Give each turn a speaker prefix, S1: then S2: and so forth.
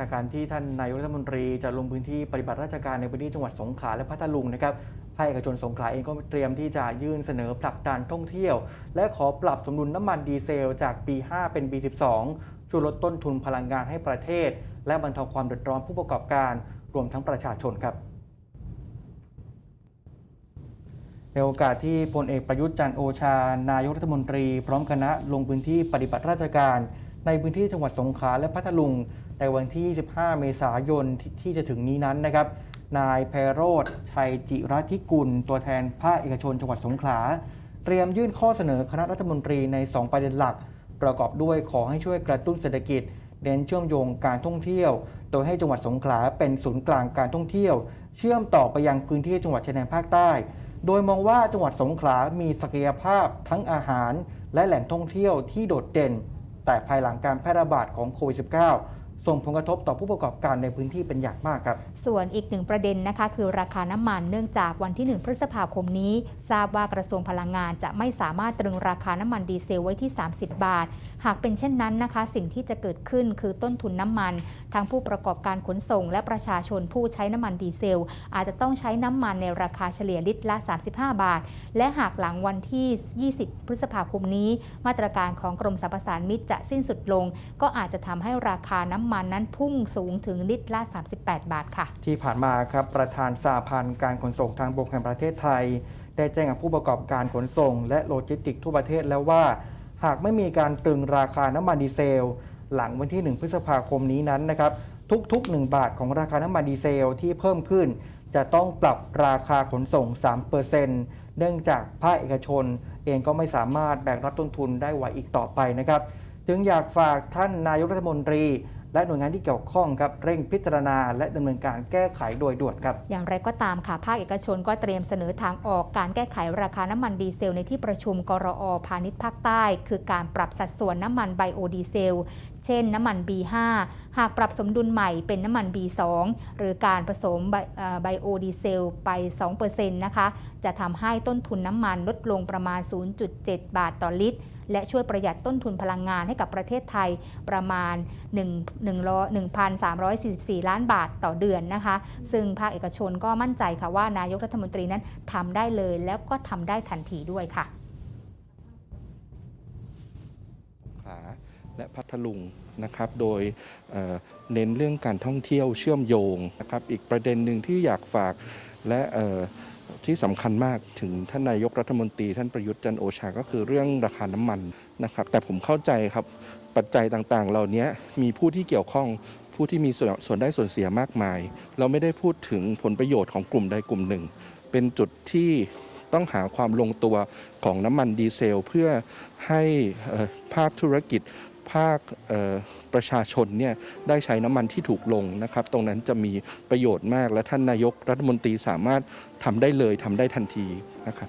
S1: จากการที่ท่านนายกรัฐมนตรีจะลงพื้นที่ปฏิบัติราชการในพื้นที่จังหวัดสงขลาและพัทลุงนะครับภาคเอกชนสงขลาเองก็เตรียมที่จะยื่นเสนอผลักดันท่องเที่ยว และขอปรับสมดุลน้ำมันดีเซลจากปี 5 เป็นปี 12ช่วยลดต้นทุนพลังงานให้ประเทศ และบรรเทาความเดือดร้อนผู้ประกอบการ รวมทั้งประชาชนครับในโอกาสที่พลเอกประยุทธ์จันโอชา นายกรัฐมนตรี พร้อมคณะลงพื้นที่ปฏิบัติราชการ ในพื้นที่จังหวัดสงขลาและพัทลุงในวันที่ 25 เมษายนที่ที่จะถึงนี้นั้นนะครับ นายไพโรธชัยจิรธิกุล ตัวแทนภาคเอกชนจังหวัดสงขลา เตรียมยื่นข้อเสนอคณะรัฐมนตรีใน 2 ประเด็นหลัก ประกอบด้วยขอให้ช่วยกระตุ้นเศรษฐกิจเน้นเชื่อมโยงการท่องเที่ยว โดยให้จังหวัดสงขลาเป็นศูนย์กลางการท่องเที่ยว เชื่อมต่อไปยังพื้นที่จังหวัดชายแดนภาคใต้ โดยมองว่าจังหวัดสงขลามีศักยภาพทั้งอาหาร และแหล่งท่องเที่ยวที่โดดเด่น แต่ภายหลังการแพร่ระบาดของโควิด -19 ส่งผลกระทบต่อผู้ประกอบการในพื้นที่เป็นอย่างมากครับ
S2: ส่วนอีกหนึ่งประเด็นนะคะ คือราคาน้ำมันเนื่องจากวันที่ 1 พฤษภาคมนี้ ทราบว่ากระทรวงพลังงานจะไม่สามารถตรึงราคาน้ำมันดีเซลไว้ที่ 30 บาท หากเป็นเช่นนั้นนะคะ สิ่งที่จะเกิดขึ้นคือต้นทุนน้ำมัน ทั้งผู้ประกอบการขนส่ง และประชาชนผู้ใช้น้ำมันดีเซล อาจจะต้องใช้น้ำมันในราคาเฉลี่ยลิตรละ 35 บาท และหากหลังวันที่ 20 พฤษภาคมนี้ มาตรการของกรมสรรพสานมิตรจะสิ้นสุดลง ก็อาจจะทำให้ราคาน้ำมันนั้นพุ่งสูงถึงลิตรละ 38 บาทค่ะ
S1: ที่ผ่านมาครับประธานสาพันธ์การขนส่งทางบกแห่งประเทศไทย ได้แจ้งกับผู้ประกอบการขนส่ง และโลจิสติกส์ทั่วประเทศแล้วว่า หากไม่มีการตรึงราคาน้ำมันดีเซล หลังวันที่ 1 พฤษภาคมนี้นั้นนะครับทุกๆ 1 บาทของราคาน้ำมันดีเซลที่เพิ่มขึ้น จะต้องปรับราคาขนส่ง 3%เนื่องจากภาคเอกชน เองก็ไม่สามารถแบกรับต้นทุนได้ไหวอีกต่อไปนะครับ จึงอยากฝากท่านนายกรัฐมนตรี และหน่วยงานที่เกี่ยวข้องครับเร่งพิจารณา และดำเนินการแก้ไขโดยด่วนครับ
S2: อย่างไรก็ตามค่ะภาคเอกชนก็เตรียมเสนอทางออกการแก้ไขราคาน้ำมันดีเซลในที่ประชุมกรอพาณิชย์ภาคใต้ คือการปรับสัดส่วนน้ำมันไบโอดีเซล เช่น น้ำมัน B5 หากปรับสมดุลใหม่เป็นน้ำมัน B2 หรือการผสมไบเอ่อไบโอดีเซลไป 2%นะคะ จะทำให้ต้นทุนน้ำมันลดลงประมาณ 0.7 บาทต่อลิตร และช่วยประหยัดต้นทุนพลังงานให้กับประเทศไทยประมาณ1 1,344 ล้านบาทต่อเดือนนะคะ ซึ่งภาคเอกชนก็มั่นใจค่ะว่านายกรัฐมนตรีนั้นทำได้เลยแล้วก็ทำได้ทันทีด้วยค่ะ
S3: และพัทลุงนะครับ โดยเเน้นเรื่องการท่องเที่ยวเชื่อมโยงนะครับ อีกประเด็นหนึ่งที่อยากฝากและ ที่สำคัญมากถึงท่านนายกรัฐมนตรี ท่านประยุทธ์จันโอชาก็คือเรื่องราคาน้ำมันนะครับ แต่ผมเข้าใจครับปัจจัยต่างๆ เหล่านี้มีผู้ที่เกี่ยวข้องผู้ที่มีส่วนส่วนได้ส่วนเสียมากมาย เราไม่ได้พูดถึงผลประโยชน์ของกลุ่มใดกลุ่มหนึ่ง เป็นจุดที่ ต้องหาความลงตัวของน้ำมันดีเซล เพื่อให้ภาคธุรกิจภาคประชาชนเนี่ยได้ใช้น้ำมันที่ถูกลงนะครับ ตรงนั้นจะมีประโยชน์มากและท่านนายกรัฐมนตรีสามารถทำได้เลยทำได้ทันทีนะครับ